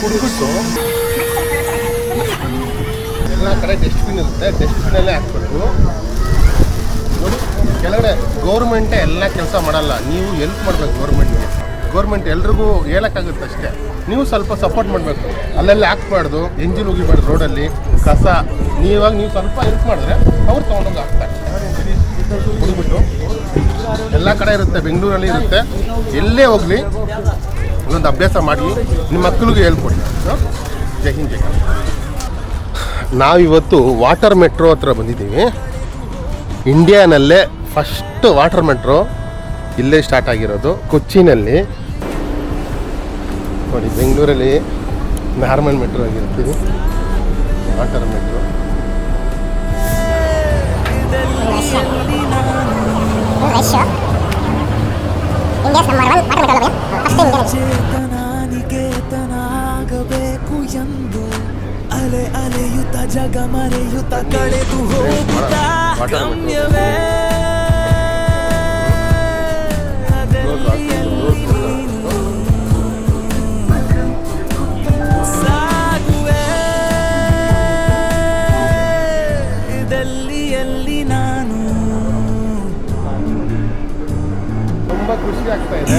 ಕುಡ್ಬಿಟ್ಟು ಎಲ್ಲ ಕಡೆ ಡಸ್ಟ್ಬಿನ್ ಇರುತ್ತೆ. ಡಸ್ಟ್ಬಿನಲ್ಲೇ ಹಾಕ್ಬೇಕು ನೋಡಿ, ಕೆಳಗಡೆ ಗೌರ್ಮೆಂಟೇ ಎಲ್ಲ ಕೆಲಸ ಮಾಡಲ್ಲ. ನೀವು ಎಲ್ಪ್ ಮಾಡ್ಬೇಕು ಗೌರ್ಮೆಂಟ್ಗೆ ಗೌರ್ಮೆಂಟ್ ಎಲ್ರಿಗೂ ಹೇಳಕ್ಕಾಗುತ್ತೆ ಅಷ್ಟೇ. ನೀವು ಸ್ವಲ್ಪ ಸಪೋರ್ಟ್ ಮಾಡಬೇಕು. ಅಲ್ಲೆಲ್ಲ ಹಾಕ್ಬಾರ್ದು. ಎಂಜಿನ್ ಹೋಗಿಬಾರ್ದು ರೋಡಲ್ಲಿ. ಕಸ. ನೀವಾಗ ನೀವು ಸ್ವಲ್ಪ ಹೆಲ್ಪ್ ಮಾಡಿದ್ರೆ ಅವ್ರು ತೊಗೊಂಡೋಗಿ ಹಾಕ್ತಾರೆ. ಕುಡಿದ್ಬಿಟ್ಟು ಎಲ್ಲ ಕಡೆ ಇರುತ್ತೆ. ಬೆಂಗಳೂರಲ್ಲಿ ಇರುತ್ತೆ. ಎಲ್ಲೇ ಹೋಗಲಿ. ಒಂದೊಂದು ಅಭ್ಯಾಸ ಮಾಡಿ ನಿಮ್ಮ ಮಕ್ಕಳಿಗೆ ಹೇಳ್ಕೊಡಿ? ಜೈ ಹಿಂದ್, ಜೈ. ನಾವಿವತ್ತು ವಾಟರ್ ಮೆಟ್ರೋ ಹತ್ರ ಬಂದಿದ್ದೀವಿ. ಇಂಡಿಯಾನಲ್ಲೇ ಫಸ್ಟ್ ವಾಟರ್ ಮೆಟ್ರೋ ಇಲ್ಲೇ ಸ್ಟಾರ್ಟ್ ಆಗಿರೋದು, ಕೊಚ್ಚಿನಲ್ಲಿ. ನೋಡಿ, ಬೆಂಗಳೂರಲ್ಲಿ ನಾರ್ಮಲ್ ಮೆಟ್ರೋ ಆಗಿರ್ತೀವಿ. Water metro. ಜಗ ಮರೆಯುತ್ತ ಕಳೆದು ಹೋಗುತ್ತ ಗಮ್ಯವೇ? ಸಾಗುವೆ ಇದೆಲ್ಲಿ ಎಲ್ಲಿ ನಾನು? ತುಂಬ ಖುಷಿ ಆಗ್ತಾ ಇದೆ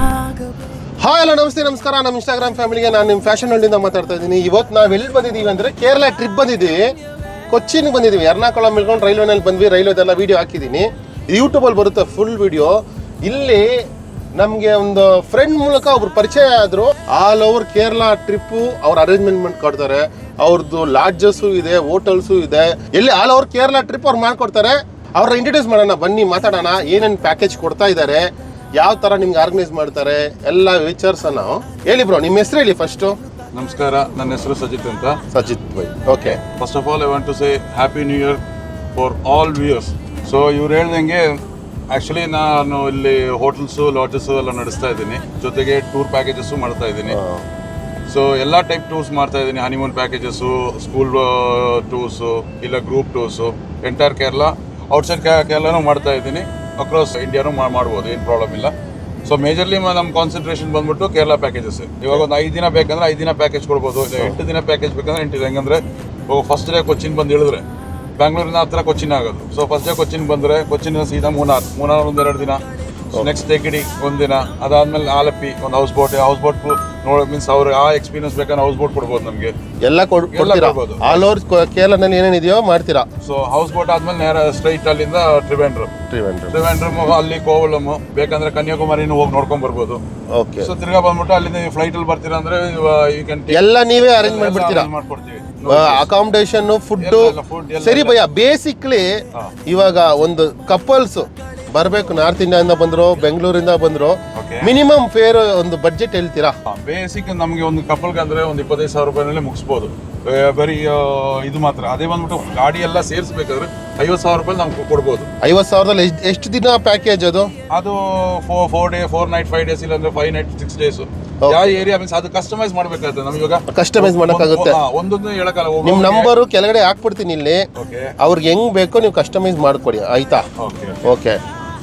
ಹಾಯ್ ಹಲೋ ನಮಸ್ತೆ, ನಮಸ್ಕಾರ. ನಮ್ಮ ಇನ್ಸ್ಟಾಗ್ರಾಮ್ ಫ್ಯಾಮಿಲಿಗೆ ನಾನು ನಿಮ್ಮ ಫ್ಯಾಷನ್ ಹಳ್ಳಿಯಿಂದ ಮಾತಾಡ್ತಾ ಇದ್ದೀನಿ. ಇವತ್ತು ನಾವು ಎಲ್ಲಿ ಬಂದಿದ್ದೀವಿ ಅಂದರೆ ಕೇರಳ ಟ್ರಿಪ್ ಬಂದಿದ್ದೀವಿ. ಕೊಚ್ಚಿನ್ಗೆ ಬಂದಿದ್ದೀವಿ. ಎರ್ನಾಕುಳಂ ಇಳ್ಕೊಂಡು ರೈಲ್ವೆನಲ್ಲಿ ಬಂದ್ವಿ. ರೈಲ್ವೆದೆಲ್ಲ ವೀಡಿಯೋ ಹಾಕಿದ್ದೀನಿ. ಯೂಟ್ಯೂಬಲ್ಲಿ ಬರುತ್ತೆ ಫುಲ್ ವಿಡಿಯೋ ಇಲ್ಲಿ ನಮಗೆ ಒಂದು ಫ್ರೆಂಡ್ ಮೂಲಕ ಒಬ್ರು ಪರಿಚಯ ಆದರು. ಆಲ್ ಓವರ್ ಕೇರಳ ಟ್ರಿಪ್ಪು ಅವ್ರು ಅರೇಂಜ್ಮೆಂಟ್ ಕೊಡ್ತಾರೆ. ಅವ್ರದ್ದು ಲಾಡ್ಜಸ್ಸು ಇದೆ ಹೋಟೆಲ್ಸು ಇದೆ. ಎಲ್ಲಿ ಆಲ್ ಓವರ್ ಕೇರಳ ಟ್ರಿಪ್ ಅವ್ರು ಮಾಡ್ಕೊಡ್ತಾರೆ. ಅವ್ರನ್ನ ಇಂಟ್ರೊಡ್ಯೂಸ್ ಮಾಡೋಣ. ಬನ್ನಿ, ಮಾತಾಡೋಣ. ಏನೇನು ಪ್ಯಾಕೇಜ್ ಕೊಡ್ತಾ ಇದ್ದಾರೆ ಯಾವ ತರ ನಿಮ್ಗೆ ಆರ್ಗನೈಸ್ ಮಾಡ್ತಾರೆ ಎಲ್ಲ ವಿಚಾರ್ಸ್ ನಾವು ಹೇಳಿ ಬ್ರೋ ನಿಮ್ಮ ಹೆಸರು ಹೇಳಿ ಫಸ್ಟ್ ನಮಸ್ಕಾರ ನನ್ನ ಹೆಸರು ಸಜಿತ್ ಅಂತ. Sajith bye okay first of all I want to say happy new year for all viewers so ಇವ್ರು ಹೇಳ್ದಂಗೆ ಆ್ಯಕ್ಚುಲಿ ನಾನು ಇಲ್ಲಿ ಹೋಟೆಲ್ಸು ಲಾಡ್ಜಸ್ಸು ಎಲ್ಲ ನಡೆಸ್ತಾ ಇದ್ದೀನಿ. ಜೊತೆಗೆ ಟೂರ್ ಪ್ಯಾಕೇಜಸ್ಸು ಮಾಡ್ತಾ ಇದ್ದೀನಿ. ಸೊ ಎಲ್ಲ ಟೈಪ್ ಟೂರ್ಸ್ ಮಾಡ್ತಾ ಇದ್ದೀನಿ. ಹನಿಮೂನ್ ಪ್ಯಾಕೇಜಸ್ಸು ಸ್ಕೂಲ್ ಟೂರ್ಸು ಇಲ್ಲ group tours entire Kerala outside ಕೇರಳನೂ ಮಾಡ್ತಾ ಇದ್ದೀನಿ. ಅಕ್ರಾಸ್ ಇಂಡಿಯಾನು ಮಾಡ್ಬೋದು, ಏನು ಪ್ರಾಬ್ಲಮ್ ಇಲ್ಲ. ಸೊ ಮೇಜರ್ಲಿ ನಮ್ಮ ಕಾನ್ಸಂಟ್ರೇಷನ್ ಬಂದ್ಬಿಟ್ಟು ಕೇರಳ ಪ್ಯಾಕೇಜಸ್ ಇವಾಗ ಒಂದು ಐದು ದಿನ ಬೇಕಂದ್ರೆ ಐದು ದಿನ ಪ್ಯಾಕೇಜ್ ಕೊಡ್ಬೋದು ಎಂಟು ದಿನ ಪ್ಯಾಕೇಜ್ ಬೇಕಂದ್ರೆ ಎಂಟು ದಿನ. ಹೆಂಗಂದ್ರೆ ಫಸ್ಟ್ ಡೇ ಕೊಚ್ಚಿನ್ ಬಂದು ಇಳಿದ್ರೆ ಬ್ಯಾಂಗ್ಳೂರಿನ ಹತ್ರ ಕೊಚ್ಚಿನ್ ಆಗೋದು. ಸೊ ಫಸ್ಟ್ ಡೇ ಕೊಚ್ಚಿನ್ ಬಂದರೆ ಕೊಚ್ಚಿನ ಸೀದಾ ಮೂನಾರ್ ಮೂನಾರ್ ಒಂದು ಎರಡು ದಿನ. ನೆಕ್ಸ್ಟ್ ತೆಗಿಡಿ ದಿನ. ಅದಾದಮೇಲೆ ಆಲಪ್ಪಿ ಒಂದು ಹೌಸ್ ಬೋಟ್ ಹೌಸ್ ಬೋಟ್ ನೋಡಿ ಮೀನ್ಸ್ ಅವ್ರಿಗೆ ಆ ಎಕ್ಸ್ಪೀರಿಯನ್ಸ್ ಬೇಕಾದ್ರೆ ಹೌಸ್ ಬೋಟ್ ಕೊಡ್ಬೋದು ನಮಗೆ. ಎಲ್ಲ ಕೊಡ್- ಕೊಡ್ತೀರಾ? ಕೊಡ್ಬೋದು. ಆಲ್ ಓವರ್ ಕೇರಳನಲ್ಲಿ ಏನೇನಿದೆಯೋ ಮಾಡ್ತೀರಾ? ಸೊ ಹೌಸ್ ಬೋಟ್ ಆದ್ಮೇಲೆ ನೇರ ಸ್ಟ್ರೈಟ್ ಅಲ್ಲಿಂದ ಟ್ರಿವೆಂಡ್ರು ತ್ರಿವೆಂಡ್ರಮ್ ಟ್ರಿವೆಂಡ್ರಮ್ ಅಲ್ಲಿ ಕೋವಲಮ್ ಬೇಕಂದ್ರೆ ಕನ್ಯಾಕುಮಾರಿನೂ ಹೋಗಿ ನೋಡ್ಕೊಂಡ್ ಬರ್ಬೋದು. ಓಕೆ ಸೊ ತಿರ್ಗಾ ಬಂದ್ಬಿಟ್ಟು ಅಲ್ಲಿಂದ ಫ್ಲೈಟ್ ಅಲ್ಲಿ ಬರ್ತೀರಾ ಅಂದ್ರೆ ಯು ಕ್ಯಾನ್ ಎಲ್ಲ ನೀವೇ ಅರೇಂಜ್ ಮಾಡ್ಬಿಡ್ತೀರಾ? ಮಾಡ್ಕೊಡ್ತೀವಿ. ಅಕಾಮಿಡೇಷನ್ ಫುಡ್ ಎಲ್ಲ, food ಎಲ್ಲ ಸರಿ ಭಯ ಬೇಸಿಕ್ಲಿ ಇವಾಗ ಒಂದು ಕಪಲ್ಸ್ ಬರಬೇಕು ನಾರ್ತ್ ಇಂಡಿಯಾದಿಂದ ಬಂದ್ರು ಬೆಂಗಳೂರಿಂದ ಬಂದ್ರು. ಮಿನಿಮಮ್ ಫೇರ್ ಒಂದು ಬಜೆಟ್ ಹೇಳ್ತೀರಾ? ಬೇಸಿಕ್ ನಮಗೆ ಒಂದು ಕಪಲ್ಗೆ ಅಂದ್ರೆ ಒಂದು ಇಪ್ಪತ್ತೈದು ಸಾವಿರ ರೂಪಾಯಿನಲ್ಲಿ ಮುಗಿಸ್ಬೋದು. ಬರೀ ಇದು ಮಾತ್ರ. ಅದೇ ಬಂದ್ಬಿಟ್ಟು ಗಾಡಿ ಎಲ್ಲ ಸೇರಿಸ್ಬೇಕಾದ್ರೆ ಐವತ್ತು ಸಾವಿರ ರೂಪಾಯಿ ನಮ್ಗೆ ಕೊಡ್ಬೋದು. ಐವತ್ತು ಸಾವಿರದಲ್ಲಿ ಎಷ್ಟು ಎಷ್ಟು ದಿನ ಪ್ಯಾಕೇಜ್ ಅದು? ಅದು four four day four night five days ಇಲ್ಲಾಂದ್ರೆ ಫೈವ್ ನೈಟ್ ಸಿಕ್ಸ್ ಡೇಸ್ ಯಾವ ಏರಿಯಾ ಮೀನ್ಸ್ ಅದು ಕಸ್ಟಮೈಸ್ ಮಾಡ್ಬೇಕಾಗುತ್ತೆ ನಮ್ಗೆ ಇವಾಗ. ಕಸ್ಟಮೈಸ್ ಮಾಡೋಕ್ಕಾಗುತ್ತೆ? ಒಂದೊಂದು ಹೇಳಕ್ಕಲ್ಲ ನಿಮ್ಮ ನಂಬರು ಕೆಳಗಡೆ ಹಾಕ್ಬಿಡ್ತೀನಿ ಇಲ್ಲಿ. ಅವ್ರಿಗೆ ಹೆಂಗ್ ಬೇಕೋ ನೀವು ಕಸ್ಟಮೈಸ್ ಮಾಡ್ಕೊಡಿ ಆಯ್ತಾ? ಓಕೆ ಓಕೆ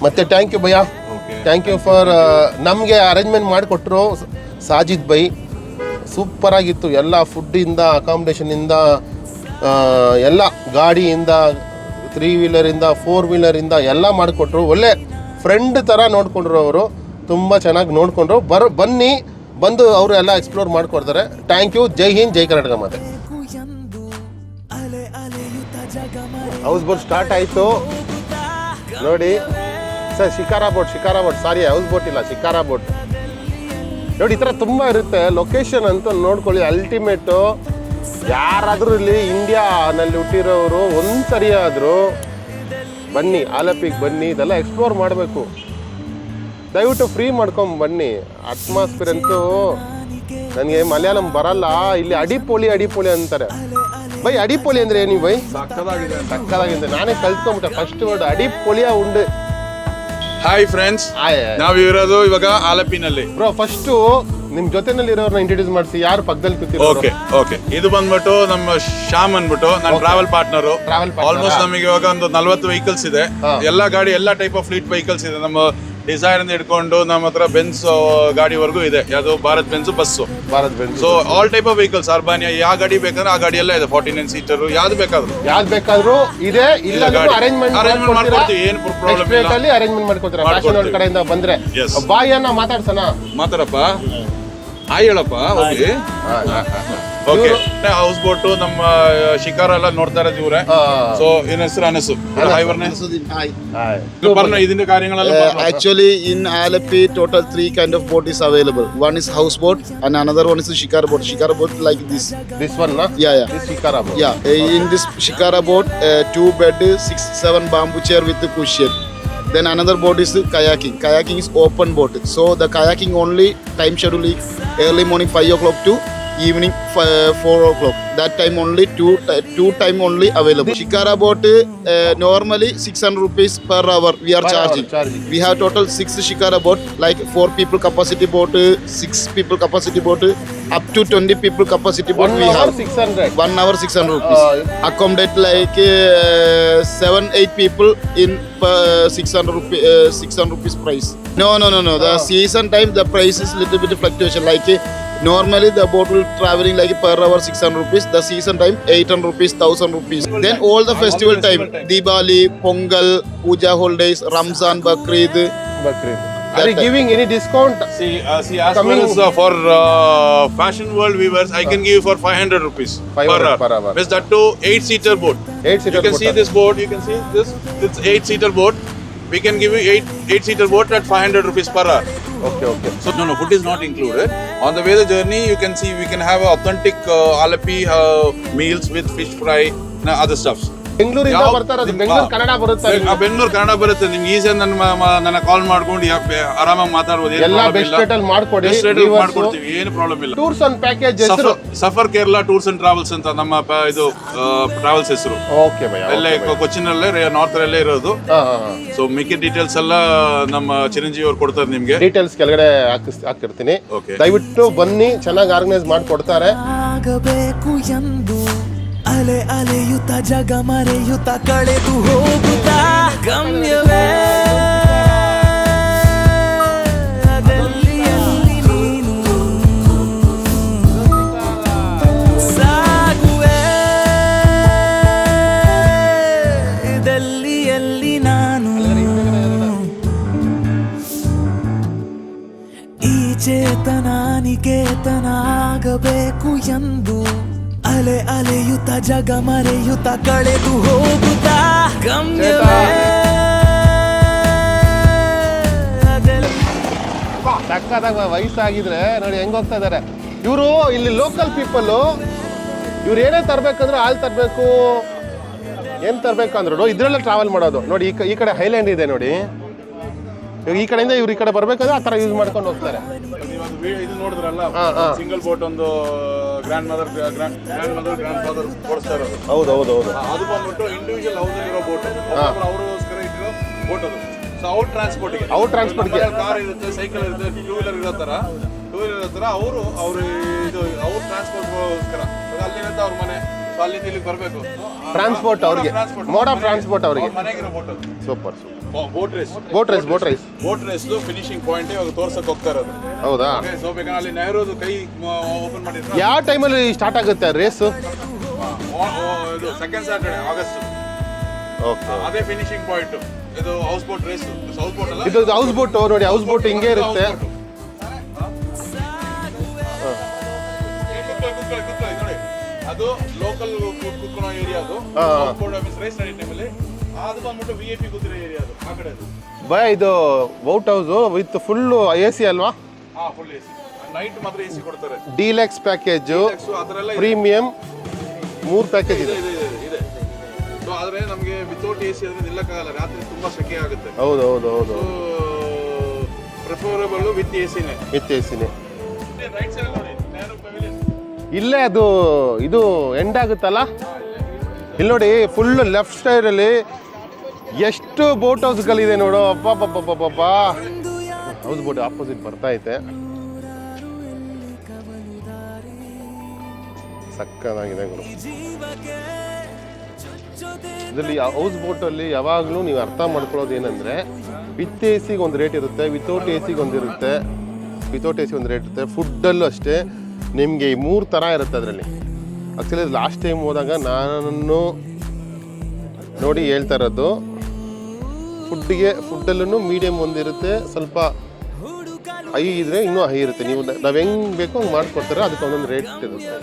ಮತ್ತೆ ಥ್ಯಾಂಕ್ ಯು ಭಯ್ಯ. ಥ್ಯಾಂಕ್ ಯು ಫಾರ್ ನಮಗೆ ಅರೇಂಜ್ಮೆಂಟ್ ಮಾಡಿಕೊಟ್ರು ಸಾಜಿದ್ ಬೈ ಸೂಪರ್ ಆಗಿತ್ತು. ಎಲ್ಲ ಫುಡ್ಡಿಂದ ಅಕಾಮಡೇಷನಿಂದ ಎಲ್ಲ ಗಾಡಿಯಿಂದ ತ್ರೀ ವೀಲರಿಂದ ಫೋರ್ ವೀಲರಿಂದ ಎಲ್ಲ ಮಾಡಿಕೊಟ್ರು. ಒಳ್ಳೆ ಫ್ರೆಂಡ್ ಥರ ನೋಡಿಕೊಂಡ್ರು ಅವರು. ತುಂಬ ಚೆನ್ನಾಗಿ ನೋಡಿಕೊಂಡ್ರು. ಬರ್ ಬನ್ನಿ. ಬಂದು ಅವರು ಎಲ್ಲ ಎಕ್ಸ್ಪ್ಲೋರ್ ಮಾಡಿಕೊಡ್ತಾರೆ. ಥ್ಯಾಂಕ್ ಯು ಜೈ ಹಿಂದ್ ಜೈ ಕರ್ನಾಟಕ ಮಾತೆ. ಹೌಸ್ ಬೋಟ್ ಸ್ಟಾರ್ಟ್ ಆಯಿತು. ನೋಡಿ. Sir shikara boat shikara boat. Sorry house boat ಇಲ್ಲ ಶಿಕಾರ ಬೋಟ್. ನೋಡಿ ಈ ಥರ ತುಂಬ ಇರುತ್ತೆ. ಲೊಕೇಶನ್ ಅಂತ ನೋಡ್ಕೊಳ್ಳಿ ಅಲ್ಟಿಮೇಟು ಯಾರಾದರೂ ಇಲ್ಲಿ ಇಂಡಿಯಾನಲ್ಲಿ ಹುಟ್ಟಿರೋರು ಒಂದು ಸರಿ ಆದರೂ ಬನ್ನಿ ಆಲಪಿಗೆ ಬನ್ನಿ ಇದೆಲ್ಲ ಎಕ್ಸ್ಪ್ಲೋರ್ ಮಾಡಬೇಕು. ದಯವಿಟ್ಟು ಫ್ರೀ ಮಾಡ್ಕೊಂಬನ್ನಿ ಅಟ್ಮಾಸ್ಫಿಯರ್ ಅಂತೂ ನನಗೆ ಮಲಯಾಳಂ ಬರಲ್ಲ. ಇಲ್ಲಿ ಅಡಿಪೋಳಿ ಅಡಿಪೋಳಿ ಅಂತಾರೆ. ಬೈ ಅಡಿಪೋಳಿ ಅಂದರೆ ಏನು ಬೈ? ಸಕ್ಕದಾಗಿದೆ ನಾನೇ ಕಲ್ತ್ಕೊಂಬಿಟ್ಟೆ. ಫಸ್ಟ್ ವರ್ಡ್ ಅಡಿಪೊಳಿಯ ಉಂಡು. ಹಾಯ್ ಫ್ರೆಂಡ್ಸ್ ನಾವ್ ಇರೋದು ಇವಾಗ ಆಲಪಿನಲ್ಲಿ. ಬ್ರೋ ಫಸ್ಟ್ ನಿಮ್ ಜೊತೆನಲ್ಲಿ ಇರೋರ್ನ ಇಂಟ್ರೊಡ್ಯೂಸ್ ಮಾಡಿಸಿ. ಯಾರು ಪಕ್ಕದಲ್ಲಿ ಕೂತಿರೋ ಓಕೆ ಓಕೆ ಇದು ಬಂದ್ಬಿಟ್ಟು ನಮ್ಮ ಶ್ಯಾಮ್ ಅಂದ್ಬಿಟ್ಟು ನನ್ನ travel partner Travel partner. Almost ನಮಗೆ ಇವಾಗ ಒಂದು ನಲ್ವತ್ತು ವೆಹಿಕಲ್ಸ್ ಇದೆ. ಹಾ. ಎಲ್ಲಾ ಗಾಡಿ ಎಲ್ಲಾ ಟೈಪ್ ಆಫ್ ಫ್ಲೀಟ್ ವೆಹಿಕಲ್ಸ್ ಇದೆ. ನಮ್ಮ ಡಿಸೈರ್ ಅಂತ ಹಿಡ್ಕೊಂಡು ನಮ್ಮ ಹತ್ರ ಬೆನ್ಸ್ ಗಾಡಿವರೆಗೂ ಇದೆ. ಯಾವುದು? Bharat Benz bus Bharat Benz so all type of vehicles Urbania ಯಾವ ಗಾಡಿ ಬೇಕಂದ್ರೆ ಆ ಗಾಡಿ ಎಲ್ಲ ಇದೆ. ಫಾರ್ಟಿ ನೈನ್ ಸೀಟರ್ ಯಾವ್ದು ಬೇಕಾದ್ರು. ಯಾವ್ದು ಬೇಕಾದ್ರು ಇದೆ. ಇಲ್ಲ ಗಾಡಿ. ಅರೇಂಜ್ಮೆಂಟ್ ಮಾಡ್ಕೊಳ್ತೀರಾ ಮಾಡ್ಕೊಡ್ತೀವಿ, ಏನು ಪ್ರಾಬ್ಲಮ್ ಇಲ್ಲ. ಅರೇಂಜ್ಮೆಂಟ್ ಮಾಡ್ಕೊತೀರಾ ಫ್ಯಾಷನ್ ಕಡೆಯಿಂದ ಬಂದ್ರೆ. ಬಾಯನ್ನ ಮಾತಾಡ್ಸೋಣ. ಮಾತಾಡಪ್ಪ. ಹಾಯ್ ಹೇಳಪ್ಪ ಹೋಗಿ ಓಕೆ ಹೌಸ್ ಬೋಟ್ ನಮ್ಮ ಶಿಕಾರ ಎಲ್ಲ ನೋಡ್ತಾ ಇರೋದು ಇವ್ರೆ ಹಾ. ಸೊ ಏನ್ ಹೆಸರು ಅನಸು ಹಾಯ್ ವರ್ಣ Hi. ಬರ್ನ ಇದನ್ನ ಕಾರ್ಯಗಳೆಲ್ಲ Uh, ಮಾಡ್ಬೇಕು. actually, in Alapi, total three kind of boat is available. One is houseboat, and another one is a shikara boat. Shikara boat like this. This one Yeah, yeah. This shikara Yeah, uh, in this shikara boat, uh, two bed, Then another boat is kayaking. Kayaking is open boat. So the kayaking only time schedule is early morning five o'clock to evening uh, 4 o'clock. That time only, two, two time only available. Hmm. Shikara boat uh, normally 600 rupees per hour we are charging. We have total 6 Shikara boat, like 4 people capacity boat, uh, 6 people capacity boat, up to 20 people capacity boat One we hour have. 600. 1 hour 600 rupees. Oh, Accommodate like 7 8 people in 600 rupees, 600 rupees price. No, no, no, no. The oh. season time the price is little bit fluctuation like Normally the boat will traveling like per hour 600 rupees. The season time 800 rupees, 1000 rupees. Then ah, all the festival, time, Diwali, Pongal, Puja holidays, Ramzan, Bakrid. Bakrid. Are you giving any discount? See, uh, see as Coming. well as uh, for uh, fashion world viewers, I can ah. give you for 500 rupees 500 per hour. Per hour. That too, 8 seater boat. 8 seater You can boat see this boat, you can see this, it's 8 seater boat we can give you eight eight seater boat at 500 rupees per hour. Okay, okay. So no, no, food is not included. On the way the journey, you can see we can have authentic uh, alapi uh, meals with fish fry and other stuffs. ಬೆಂಗಳೂರಿಂದ ಯಾವ- ಬರ್ತಾ ಬೆಂಗಳೂರು ಕನ್ನಡ ಬರುತ್ತೆ ಆ, ಬೆಂಗಳೂರು ಕನ್ನಡ ಬರುತ್ತೆ. ನಿಮ್ಗೆ easy ನನ್ನ ನನ್ನ ಕಾಲ್ ಮಾಡ್ಕೊಂಡು ಯಾ- ಆರಾಮಾಗಿ ಮಾತಾಡ್ಬೋದು ಏನು ಎಲ್ಲ problem ಬೆಸ್ಟ್ ಇಲ್ಲ. ರೇಟ್ ಅಲ್ಲಿ ಮಾಡ್ಕೊಡಿ. Best rate ಅಲ್ಲಿ ಮಾಡ್ಕೊಡ್ತೀವಿ ಏನು ಪ್ರಾಬ್ಲಮ್ ಇಲ್ಲ. ಟೂರ್ಸ್ ಅಂಡ್ ಪ್ಯಾಕೇಜ್ ಹೆಸರು? Safar Safar Kerala tours and travels ಅಂತ ನಮ್ಮ ಪ- ಇದು ಟ್ರಾವೆಲ್ಸ್ ಹೆಸರು. ಓಕೆ ಭಯ ಅಲ್ಲೇ ಕೊಚ್ಚಿನಲ್ಲೇ ನಾರ್ತ್ ಅಲ್ಲೇ ಇರೋದು. ಸೊ ಮಿಕ್ಕಿ ಡೀಟೇಲ್ಸ್ ಎಲ್ಲ ನಮ್ಮ ಚಿರಂಜೀವಿ ಅವ್ರು ಕೊಡ್ತಾರೆ ನಿಮ್ಗೆ. ಡೀಟೇಲ್ಸ್ ಕೆಳಗಡೆ ಹಾಕಿಸ್ ಹಾಕಿರ್ತೀನಿ. Okay. ದಯವಿಟ್ಟು ಬನ್ನಿ ಚೆನ್ನಾಗಿ ಆರ್ಗನೈಸ್ ಮಾಡ್ಕೊಡ್ತಾರೆ. ಆಗಬೇಕು ಎಂದು. ಅಲೆ ಅಲೆಯುತ್ತ ಜಗ ಮರೆಯುತ್ತ ಕಳೆದು ಹೋಗುತ್ತ ಗಮ್ಯವೇ? ಚೇತನ ನಿಕೇತನ ಆಗಬೇಕು ಎಂದು ಅಲೆ ಅಲೆಯುತ್ತ ಜಗ ಮರೆಯುತ್ತ ಕಳೆದು ಹೋಗುತ್ತಾ. ಗಮ್ಯವೇ. ವಯಸ್ಸಾಗಿದ್ರೆ ನೋಡಿ ಹೆಂಗ್ ಹೋಗ್ತಾ ಇದಾರೆ. ಇವರು ಇಲ್ಲಿ ಲೋಕಲ್ ಪೀಪಲ್ ಇವ್ರು ಏನೇ ತರ್ಬೇಕಂದ್ರೆ ಹಾಲು ತರಬೇಕು, ಏನ್ ತರ್ಬೇಕು ಅಂದ್ರೂ ಇದ್ರಲ್ಲೇ ಟ್ರಾವೆಲ್ ಮಾಡೋದು. ನೋಡಿ, ಈ ಕಡೆ ಹೈಲ್ಯಾಂಡ್ ಇದೆ ನೋಡಿ. ಇವಾಗ ಈ ಕಡೆಯಿಂದ ಇವ್ರು ಈ ಕಡೆ ಬರ್ಬೇಕಾದ್ರೆ ಆ ತರ ಯೂಸ್ ಮಾಡ್ಕೊಂಡು ಹೋಗ್ತಾರೆ. ಇದು ನೋಡಿದ್ರಲ್ಲ. ಸಿಂಗಲ್ ಬೋಟ್ ಒಂದು grandmother grandmother grandfather ಓಡಿಸ್ತಾ ಇರೋದು. ಹೌದು ಹೌದು ಹೌದು. ಅದು ಬಂದ್ಬಿಟ್ಟು ಇಂಡಿವಿಜುವಲ್ ಹೌಸ್ ಇರೋ ಬೋಟ್ ಅವರಿಗೋಸ್ಕರ ಇಟ್ಟಿರೋ ಬೋಟ್ ಅದು. ಸೊ ಔಟ್ ಟ್ರಾನ್ಸ್ಪೋರ್ಟ್ ಔಟ್ ಟ್ರಾನ್ಸ್ಪೋರ್ಟ್ಗೆ ಗೆ. ಕಾರ್ ಇರುತ್ತೆ ಸೈಕಲ್ ಇರುತ್ತೆ ಟೂ ವೀಲರ್ ಇರೋ ತರ ಟೂ ವೀಲರ್ ಇರೋ ತರ ಅವರು ಅವರು ಇದು ಅವ್ರ ಟ್ರಾನ್ಸ್ಪೋರ್ಟ್ಗೋಸ್ಕರ ಅಲ್ಲಿರುತ್ತೆ ಅವ್ರ ಮನೆ. ಸೊ ಅಲ್ಲಿಂದ ಇಲ್ಲಿಗೆ ಬರಬೇಕು. ಟ್ರಾನ್ಸ್ಪೋರ್ಟ್ ಅವ್ರಿಗೆ. ಮೋಡ್ ಆಫ್ ಟ್ರಾನ್ಸ್ಪೋರ್ಟ್ ಅವ್ರಿಗೆ. ಮನೆಗಿರೋ boat super super boat race boat race boat race boat race finishing point ಇವಾಗ ತೋರ್ಸಕ್ ಹೋಗ್ತಾ ಇರೋದು. ಹೌದಾ? ಸೊ ಬೇಕಾದ್ರೆ ಅಲ್ಲಿ ನೆಹರೂದು ಕೈ ಓಪನ್ ಮಾಡಿದ್ರೆ? ಯಾವ ಟೈಮಲ್ಲಿ ಸ್ಟಾರ್ಟ್ ಆಗುತ್ತೆ ರೇಸ್ ಇದು ಸೆಕೆಂಡ್ ಸ್ಯಾಟರ್ಡೆ ಆಗಸ್ಟ್ ಓಕೆ ಅದೇ ಫಿನಿಶಿಂಗ್ ಪಾಯಿಂಟ್ ಇದು house boat race house boat ಅಲ್ಲ? ಇದು ಹೌಸ್ ಬೋಟ್ ನೋಡಿ ಹೌಸ್ ಬೋಟ್ ಹಿಂಗೆ ಇರುತ್ತೆ. ಅದು ಲೋಕಲ್ ಕುತ್ಕೊಳ್ಳೋ ಏರಿಯಾ ಅದು. ಹೌಸ್ ಬೋಟ್ ರೇಸ್ ನಡೀ ಟೈಮಲ್ಲಿ ಅದು ಬಂದ್ಬಿಟ್ಟು ವಿ ಐ ಪಿ ಕೂತಿರೋ ಏರಿಯಾ ಅದು ಆ ಕಡೆ ಅದು. ಬೈ ಇದು out house with full A C ಅಲ್ವಾ? ಹಾ ಫುಲ್ ಎ ಸಿ ನೈಟ್ ಮಾತ್ರ ಎ ಸಿ ಕೊಡ್ತಾರೆ. Deluxe package so. ಪ್ರೀಮಿಯಂ ಮೂರು ಪ್ಯಾಕೇಜ್ ಇದೆ ಇದೆ. ಇದೆ ಇದೆ ಇದೆ. ಸೊ ಆದ್ರೆ ನಮಗೆ ವಿತೌಟ್ ಎ ಸಿ ನಿಲ್ಲಕ್ಕಾಗಲ್ಲ ರಾತ್ರಿ ತುಂಬಾ ಸೆಕೆ ಆಗುತ್ತೆ. ಹೌದು ಹೌದು ಹೌದು. ಪ್ರಿಫರಬಲ್ ವಿತ್ ಎ ಸಿನೇ ವಿತ್ ಎ ಸಿನೇ ರೈಟ್ ಸೈಡ್ ನೋಡಿ ನೇರು pavilion. ಇಲ್ಲೇ ಅದು ಇದು ಎಂಡ್ ಆಗುತ್ತಲ್ಲ? ಇಲ್ಲಿ. ನೋಡಿ ಫುಲ್ ಲೆಫ್ಟ್ ಸೈಡಲ್ಲಿ ಎಷ್ಟು ಬೋಟ್ ಹೌಸ್ಗಳಿದೆ ನೋಡು. ಅಪ್ಪ ಹೌಸ್ ಬೋಟ್ ಆಪೋಸಿಟ್ ಬರ್ತಾ ಐತೆ. ಸಕ್ಕದಾಗಿದೆ ಗುರು ಇದರಲ್ಲಿ ಹೌಸ್ ಬೋಟಲ್ಲಿ ಯಾವಾಗಲೂ ನೀವು ಅರ್ಥ ಮಾಡ್ಕೊಳ್ಳೋದು ಏನಂದರೆ ವಿತ್ ಎ ಸಿಗೆ ಒಂದು ರೇಟ್ ಇರುತ್ತೆ ವಿತೌಟ್ ಎ ಸಿಗೆ ಒಂದಿರುತ್ತೆ ವಿತೌಟ್ ಎ ಸಿ ಒಂದು ರೇಟ್ ಇರುತ್ತೆ. ಫುಡ್ಡಲ್ಲೂ ಅಷ್ಟೇ, ನಿಮಗೆ ಈ ಮೂರು ಥರ ಇರುತ್ತೆ ಅದರಲ್ಲಿ. ಆ್ಯಕ್ಚುಲಿ ಲಾಸ್ಟ್ ಟೈಮ್ ಹೋದಾಗ ನಾನು ನೋಡಿ ಹೇಳ್ತಾ ಇರೋದು. ಫುಡ್ಡಿಗೆ, ಫುಡ್ಡಲ್ಲೂ ಮೀಡಿಯಮ್ ಒಂದಿರುತ್ತೆ. ಸ್ವಲ್ಪ ಹೈ ಇದ್ರೆ ಇನ್ನೂ ಹೈ ಇರುತ್ತೆ. ನೀವು ನಾವು ಹೆಂಗೆ ಬೇಕೋ ಹಂಗೆ ಮಾಡಿಕೊಡ್ತಾರೆ. ಅದಕ್ಕೆ ಒಂದೊಂದು ರೇಟ್ ಇರುತ್ತೆ.